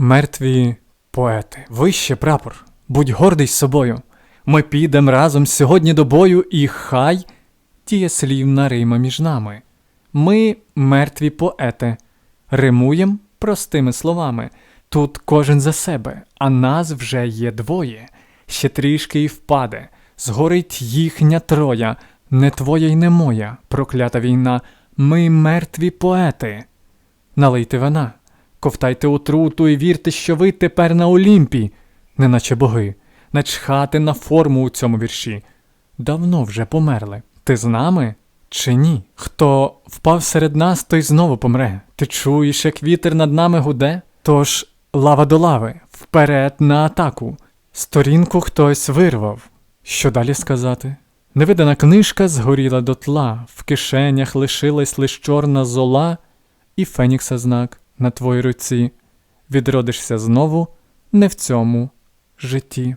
Мертві поети, вище прапор, будь гордий собою. Ми підем разом сьогодні до бою, і хай дієслівна рима між нами. Ми мертві поети, римуєм простими словами. Тут кожен за себе, а нас вже є двоє. Ще трішки і впаде, згорить їхня троя, не твоя й не моя, проклята війна. Ми мертві поети. Налийте вина, ковтайте отруту і вірте, що ви тепер на Олімпі, неначе боги, начхати на форму у цьому вірші. Давно вже померли. Ти з нами чи ні? Хто впав серед нас, той знову помре. Ти чуєш, як вітер над нами гуде? Тож лава до лави, вперед на атаку. Сторінку хтось вирвав. Що далі сказати? Невидана книжка згоріла дотла, в кишенях лишилась лиш чорна зола, і Фенікса знак на твоїй руці. Відродишся знову не в цьому житті.